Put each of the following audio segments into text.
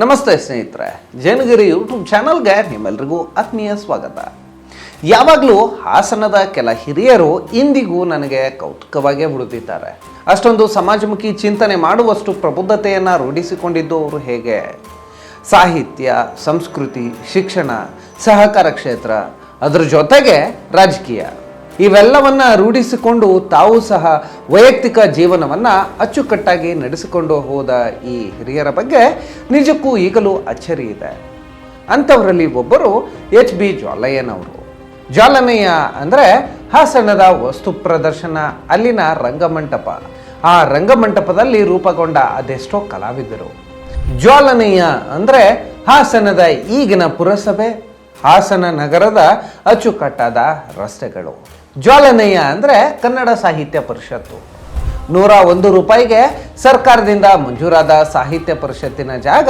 ನಮಸ್ತೆ ಸ್ನೇಹಿತರೆ, ಜೇನಗಿರಿ ಯೂಟ್ಯೂಬ್ ಚಾನಲ್ಗೆ ನಿಮ್ಮೆಲ್ರಿಗೂ ಆತ್ಮೀಯ ಸ್ವಾಗತ. ಯಾವಾಗಲೂ ಹಾಸನದ ಕೆಲ ಹಿರಿಯರು ಇಂದಿಗೂ ನನಗೆ ಕೌತುಕವಾಗೇ ಉಳಿದಿದ್ದಾರೆ ಅಷ್ಟೊಂದು ಸಮಾಜಮುಖಿ ಚಿಂತನೆ ಮಾಡುವಷ್ಟು ಪ್ರಬುದ್ಧತೆಯನ್ನು ರೂಢಿಸಿಕೊಂಡಿದ್ದು ಅವರು ಹೇಗೆ? ಸಾಹಿತ್ಯ, ಸಂಸ್ಕೃತಿ, ಶಿಕ್ಷಣ, ಸಹಕಾರ ಕ್ಷೇತ್ರ, ಅದರ ಜೊತೆಗೆ ರಾಜಕೀಯ. ಇವೆಲ್ಲವನ್ನ ರೂಢಿಸಿಕೊಂಡು ತಾವು ಸಹ ವೈಯಕ್ತಿಕ ಜೀವನವನ್ನು ಅಚ್ಚುಕಟ್ಟಾಗಿ ನಡೆಸಿಕೊಂಡು ಹೋದ ಈ ಹಿರಿಯರ ಬಗ್ಗೆ ನಿಜಕ್ಕೂ ಈಗಲೂ ಅಚ್ಚರಿ ಇದೆ. ಅಂಥವರಲ್ಲಿ ಒಬ್ಬರು ಎಚ್ ಬಿ ಜ್ವಾಲಯ್ಯನವರು. ಜ್ವಾಲನಯ್ಯ ಅಂದರೆ ಹಾಸನದ ವಸ್ತು ಪ್ರದರ್ಶನ, ಅಲ್ಲಿನ ರಂಗಮಂಟಪ. ಆ ರಂಗಮಂಟಪದಲ್ಲಿ ರೂಪುಗೊಂಡ ಅದೆಷ್ಟೋ ಕಲಾವಿದರು. ಜ್ವಾಲನಯ್ಯ ಅಂದರೆ ಹಾಸನದ ಈಗಿನ ಪುರಸಭೆ, ಹಾಸನ ನಗರದ ಅಚ್ಚುಕಟ್ಟಾದ ರಸ್ತೆಗಳು. ಜ್ವಾಲನಯ್ಯ ಅಂದರೆ ಕನ್ನಡ ಸಾಹಿತ್ಯ ಪರಿಷತ್ತು. ನೂರ ಒಂದು ರೂಪಾಯಿಗೆ ಸರ್ಕಾರದಿಂದ ಮಂಜೂರಾದ ಸಾಹಿತ್ಯ ಪರಿಷತ್ತಿನ ಜಾಗ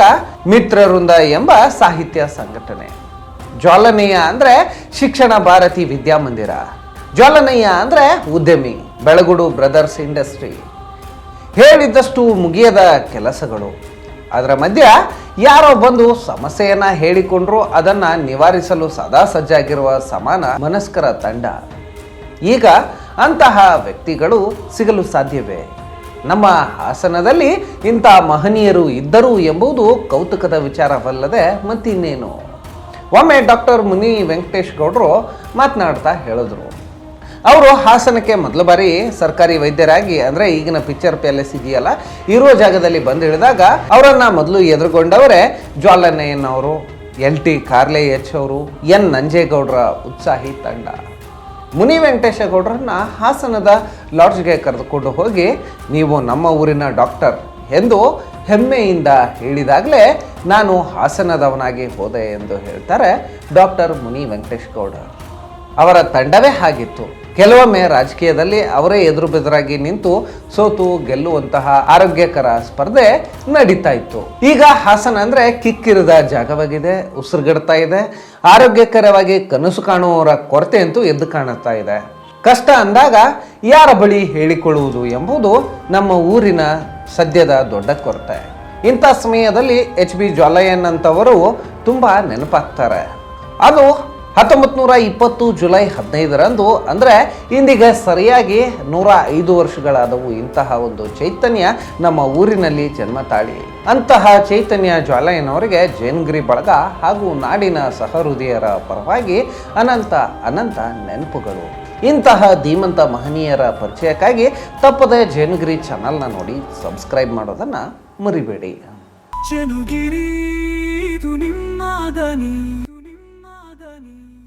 ಮಿತ್ರವೃಂದ ಎಂಬ ಸಾಹಿತ್ಯ ಸಂಘಟನೆ. ಜ್ವಾಲನಯ್ಯ ಅಂದರೆ ಶಿಕ್ಷಣ ಭಾರತಿ ವಿದ್ಯಾಮಂದಿರ ಜ್ವಾಲನಯ್ಯ ಅಂದರೆ ಉದ್ಯಮಿ, ಬೆಳಗುಡು ಬ್ರದರ್ಸ್ ಇಂಡಸ್ಟ್ರಿ. ಹೇಳಿದ್ದಷ್ಟು ಮುಗಿಯದ ಕೆಲಸಗಳು. ಅದರ ಮಧ್ಯ ಯಾರೋ ಬಂದು ಸಮಸ್ಯೆಯನ್ನು ಹೇಳಿಕೊಂಡ್ರು, ಅದನ್ನು ನಿವಾರಿಸಲು ಸದಾ ಸಜ್ಜಾಗಿರುವ ಸಮಾನ ಮನಸ್ಕರ ತಂಡ. ಈಗ ಅಂತಹ ವ್ಯಕ್ತಿಗಳು ಸಿಗಲು ಸಾಧ್ಯವೇ? ನಮ್ಮ ಹಾಸನದಲ್ಲಿ ಇಂಥ ಮಹನೀಯರು ಇದ್ದರು ಎಂಬುದು ಕೌತುಕದ ವಿಚಾರವಲ್ಲದೆ ಮತ್ತಿನ್ನೇನು? ಒಮ್ಮೆ ಡಾಕ್ಟರ್ ಮುನಿ ವೆಂಕಟೇಶ್ ಗೌಡರು ಮಾತನಾಡ್ತಾ ಹೇಳಿದ್ರು. ಅವರು ಹಾಸನಕ್ಕೆ ಮೊದಲ ಬಾರಿ ಸರ್ಕಾರಿ ವೈದ್ಯರಾಗಿ, ಅಂದರೆ ಈಗಿನ ಪಿಕ್ಚರ್ ಪ್ಯಾಲೆಸ್ ಇದೆಯಲ್ಲ ಇರುವ ಜಾಗದಲ್ಲಿ ಬಂದು ಹಿಡಿದಾಗ ಅವರನ್ನು ಮೊದಲು ಎದುರುಗೊಂಡವರೇ ಜ್ವಾಲನಯ್ಯನವರು, ಎಲ್ ಟಿ ಕಾರ್ಲೆ ಎಚ್ ಅವರು, ಎನ್ ನಂಜೇಗೌಡರ ಉತ್ಸಾಹಿ ತಂಡ. ಮುನಿ ವೆಂಕಟೇಶ ಗೌಡರನ್ನ ಹಾಸನದ ಲಾಡ್ಜ್ಗೆ ಕರೆದುಕೊಂಡು ಹೋಗಿ ನೀವು ನಮ್ಮ ಊರಿನ ಡಾಕ್ಟರ್ ಎಂದು ಹೆಮ್ಮೆಯಿಂದ ಹೇಳಿದಾಗಲೇ ನಾನು ಹಾಸನದವನಾಗಿ ಹೋದೆ ಎಂದು ಹೇಳ್ತಾರೆ ಡಾಕ್ಟರ್ ಮುನಿ ವೆಂಕಟೇಶ್ ಗೌಡ. ಅವರ ತಂಡವೇ ಹಾಗಿತ್ತು. ಕೆಲವೊಮ್ಮೆ ರಾಜಕೀಯದಲ್ಲಿ ಅವರೇ ಎದುರು ಬೆದುರಾಗಿ ನಿಂತು ಸೋತು ಗೆಲ್ಲುವಂತಹ ಆರೋಗ್ಯಕರ ಸ್ಪರ್ಧೆ ನಡೀತಾ ಇತ್ತು. ಈಗ ಹಾಸನ ಅಂದ್ರೆ ಕಿಕ್ಕಿರಿದ ಜಾಗವಾಗಿದೆ, ಉಸಿರುಗಡ್ತಾ ಇದೆ. ಆರೋಗ್ಯಕರವಾಗಿ ಕನಸು ಕಾಣುವವರ ಕೊರತೆ ಅಂತೂ ಎದ್ದು ಕಾಣುತ್ತಾ ಇದೆ. ಕಷ್ಟ ಅಂದಾಗ ಯಾರ ಬಳಿ ಹೇಳಿಕೊಳ್ಳುವುದು ಎಂಬುದು ನಮ್ಮ ಊರಿನ ಸದ್ಯದ ದೊಡ್ಡ ಕೊರತೆ. ಇಂಥ ಸಮಯದಲ್ಲಿ ಎಚ್ ಬಿ ಜ್ವಾಲಯನ್ ಅಂತವರು ತುಂಬ ನೆನಪಾಗ್ತಾರೆ. ಅದು ಹತ್ತೊಂಬತ್ತು ನೂರ ಇಪ್ಪತ್ತು ಜುಲೈ ಹದಿನೈದರಂದು, ಅಂದರೆ ಇಂದಿಗ ಸರಿಯಾಗಿ ನೂರ ಐದು ವರ್ಷಗಳಾದವು ಇಂತಹ ಒಂದು ಚೈತನ್ಯ ನಮ್ಮ ಊರಿನಲ್ಲಿ ಜನ್ಮ ತಾಳಿ. ಅಂತಹ ಚೈತನ್ಯ ಜ್ವಾಲಯ್ಯನವರಿಗೆ ಜೇನ್ಗಿರಿ ಬಳಗ ಹಾಗೂ ನಾಡಿನ ಸಹೃದಯರ ಪರವಾಗಿ ಅನಂತ ಅನಂತ ನೆನಪುಗಳು. ಇಂತಹ ಧೀಮಂತ ಮಹನೀಯರ ಪರಿಚಯಕ್ಕಾಗಿ ತಪ್ಪದೆ ಜೇನುಗಿರಿ ಚಾನಲ್ನ ನೋಡಿ ಸಬ್ಸ್ಕ್ರೈಬ್ ಮಾಡೋದನ್ನು ಮರಿಬೇಡಿ.